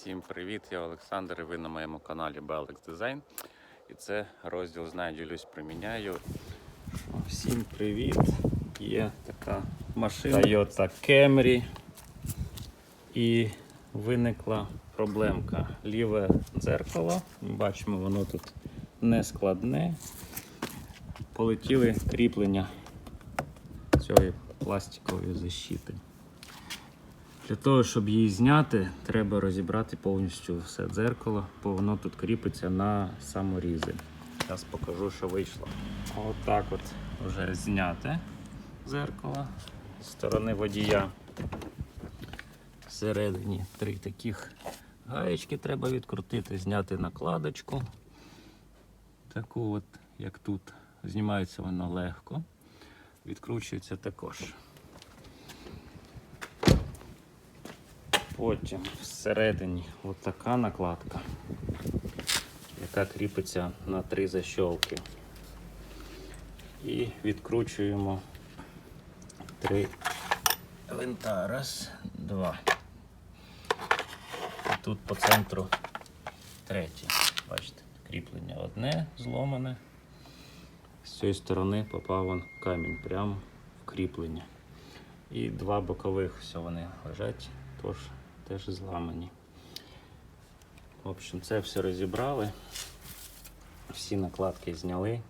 Всім привіт! Я Олександр і ви на моєму каналі Belix Design. І це розділ знаю, ділюсь, приміняю. Всім привіт! Є така машина Toyota Camry. І виникла проблемка. Ліве дзеркало. Бачимо, воно тут не складне. Полетіли кріплення цієї пластикової защити. Для того, щоб її зняти, треба розібрати повністю все дзеркало, бо воно тут кріпиться на саморізи. Зараз покажу, що вийшло. Отак от вже зняте дзеркало з сторони водія. Всередині три таких гаєчки треба відкрутити, зняти накладочку. Таку от, як тут. Знімається воно легко. Відкручується також. Потім всередині от така накладка, яка кріпиться на три защолки. І відкручуємо три винта. Раз, два. І тут по центру третє. Бачите, кріплення одне зломане. З цієї сторони попав вон камінь прямо в кріплення. І два бокових все вони лежать, тож теж зламані. В общем, це все розібрали. Всі накладки зняли.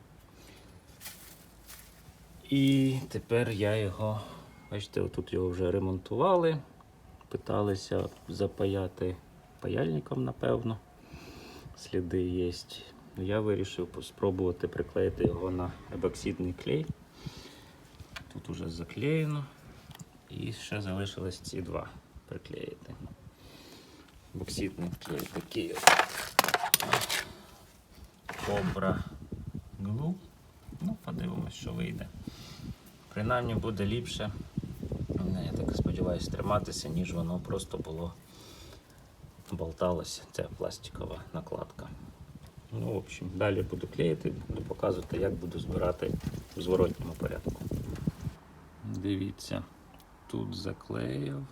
І тепер я його, бачите, отут його вже ремонтували. Питалися запаяти паяльником, напевно. Сліди є. Я вирішив спробувати приклеїти його на ебоксидний клей. Тут уже заклеєно. І ще залишилось ці два приклеїти. Бокситний клей такий. Кобра глу. Ну, подивимось, що вийде. Принаймні буде ліпше, ну, я так сподіваюся, триматися, ніж воно просто було болталося, ця пластикова накладка. Ну, в общем, далі буду клеїти, буду показувати, як буду збирати в зворотньому порядку. Дивіться, тут заклеїв,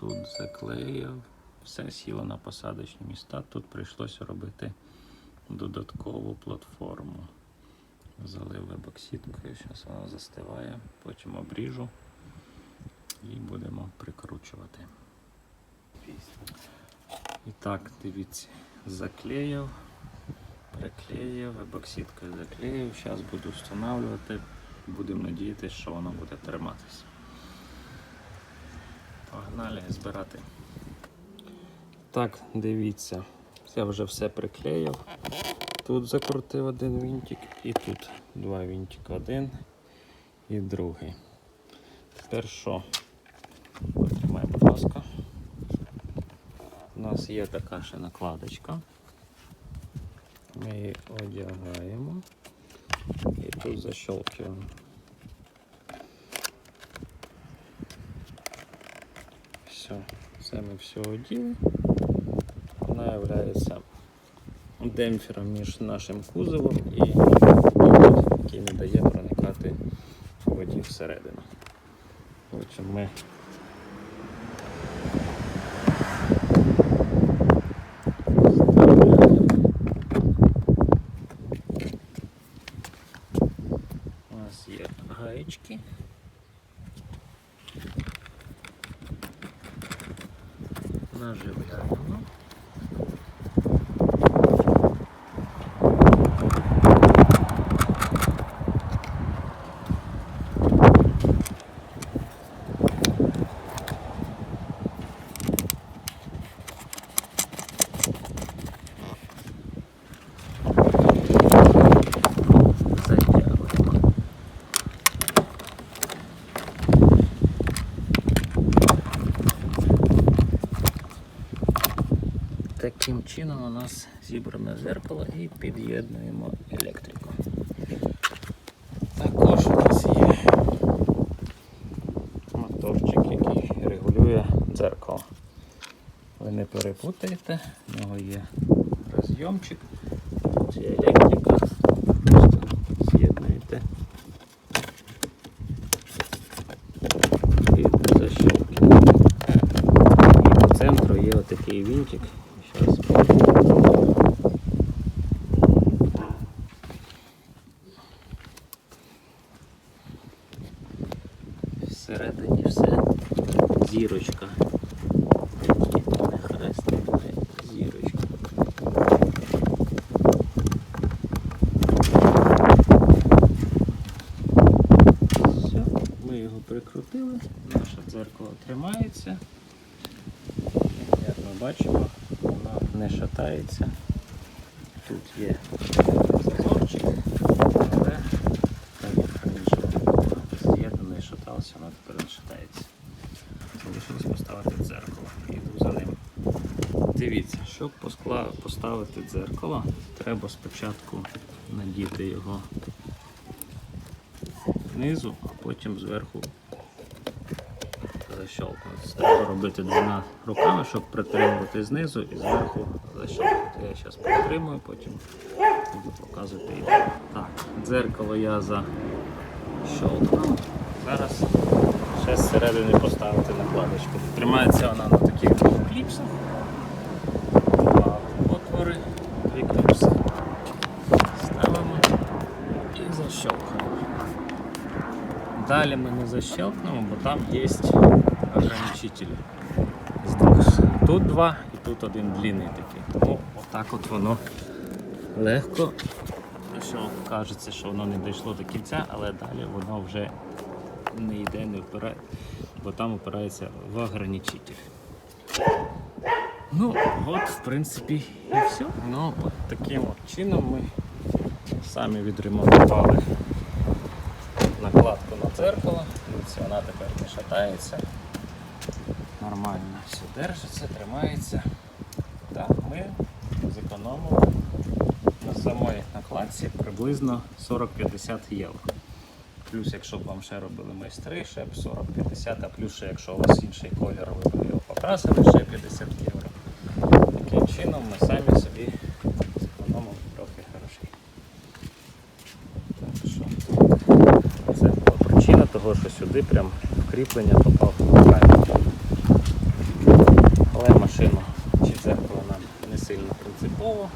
тут заклеїв, все сіло на посадочні міста. Тут прийшлося робити додаткову платформу. Залив ебокситкою, зараз вона застиває, потім обріжу і будемо прикручувати. І так, дивіться, заклеїв, приклеїв, ебокситкою заклеїв. Зараз буду встановлювати. Будемо надіятися, що воно буде триматися. Погнали збирати. Так, дивіться, я вже все приклеїв. Тут закрутив один вінтик і тут два вінтика, один і другий. Тепер що? Потримай, будь ласка. У нас є така ще накладочка. Ми її одягаємо і тут защелкиваємо. Все, це ми все оділи. Вона являється демпфером між нашим кузовом і який не дає проникати воді всередину. В ми У нас є гаєчки. Наживляємо. Таким чином у нас зібране зеркало і під'єднуємо електрику. Також у нас є моторчик, який регулює дзеркало. Ви не перепутаєте, в нього є розйомчик, тут є електрика, просто з'єднуєте і защелкуєте. І по центру є отакий вінтик. Всередині все зірочка. Не хрестик, а зірочка. Все, ми його прикрутили, наше дзеркало тримається. Як ми бачимо, не шатається. Тут є зазорчик, але так як раніше і шаталося, воно тепер не шатається. Залишилось поставити дзеркало. Іду за ним. Дивіться, щоб поставити дзеркало, треба спочатку надіти його знизу, а потім зверху защелкнути. Треба робити двома руками, щоб притримувати знизу і зверху защелкнути. Я зараз притримую, потім буду показувати ідею. Так, дзеркало я защелкнув. Зараз ще зсередини поставити накладочку. Тримається вона на таких кліпсах. Два отвори, дві кліпси. Ставимо і защелкуємо. Далі ми не защелкнемо, бо там є ограничителі. Тут два і тут один длинний такий. Тому отак от воно легко. Що кажеться, що воно не дійшло до кінця, але далі воно вже не йде, не впирає, бо там опирається в ограничитель. Ну, от, в принципі, і все. Ну, от таким от чином ми самі відремонтували накладку на дзеркало. Вона тепер не шатається. Нормально все держиться, тримається. Так, ми зекономили на самої накладці приблизно 40-50 євро. Плюс, якщо б вам ще робили майстри, ще б 40-50, а плюс ще якщо у вас інший колір, ви б його покрасили, ще 50 євро. Таким чином ми самі собі зекономили трохи грошей. Так що це була причина того, що сюди прям вкріплення попав правильно. Але машину чи дзеркало нам не сильно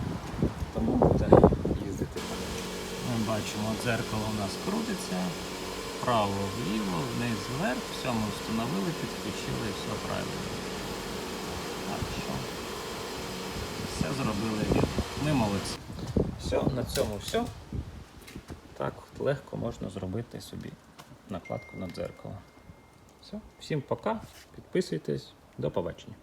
тому буде їздити. Ми бачимо, дзеркало у нас крутиться, вправо вліво, вниз вверх, все ми встановили, підключили і все правильно. Так що все зробили вірно. Ми молодці. Все, на цьому все. Так легко можна зробити собі накладку на дзеркало. Все, всім пока, підписуйтесь, до побачення.